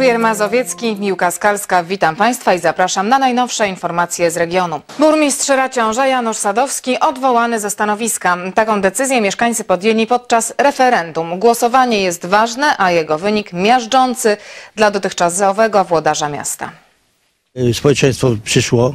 Kurier Mazowiecki, Miłka Skalska, witam Państwa i zapraszam na najnowsze informacje z regionu. Burmistrz Raciąża Janusz Sadowski odwołany ze stanowiska. Taką decyzję mieszkańcy podjęli podczas referendum. Głosowanie jest ważne, a jego wynik miażdżący dla dotychczasowego włodarza miasta. Y, Społeczeństwo przyszło,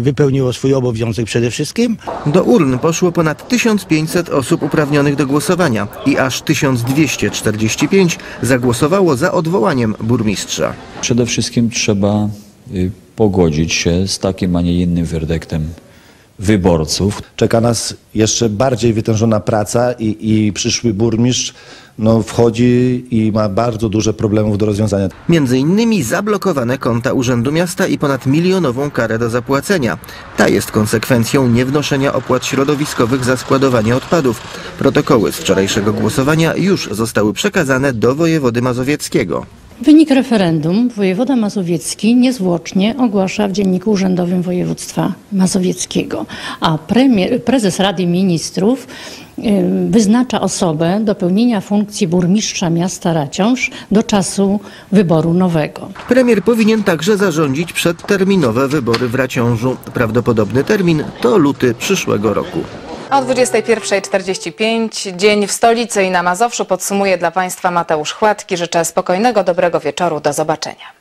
wypełniło swój obowiązek przede wszystkim. Do urn poszło ponad 1500 osób uprawnionych do głosowania i aż 1245 zagłosowało za odwołaniem burmistrza. Przede wszystkim trzeba y, pogodzić się z takim, a nie innym werdyktem wyborców. Czeka nas jeszcze bardziej wytężona praca i, i przyszły burmistrz no, wchodzi i ma bardzo duże problemów do rozwiązania. Między innymi zablokowane konta Urzędu Miasta i ponad milionową karę do zapłacenia. Ta jest konsekwencją niewnoszenia opłat środowiskowych za składowanie odpadów. Protokoły z wczorajszego głosowania już zostały przekazane do wojewody mazowieckiego. Wynik referendum wojewoda mazowiecki niezwłocznie ogłasza w Dzienniku Urzędowym Województwa Mazowieckiego, a premier, prezes Rady Ministrów wyznacza osobę do pełnienia funkcji burmistrza miasta Raciąż do czasu wyboru nowego. Premier powinien także zarządzić przedterminowe wybory w Raciążu. Prawdopodobny termin to luty przyszłego roku. O 21.45 dzień w stolicy i na Mazowszu podsumuje dla Państwa Mateusz Chłatki. Życzę spokojnego, dobrego wieczoru. Do zobaczenia.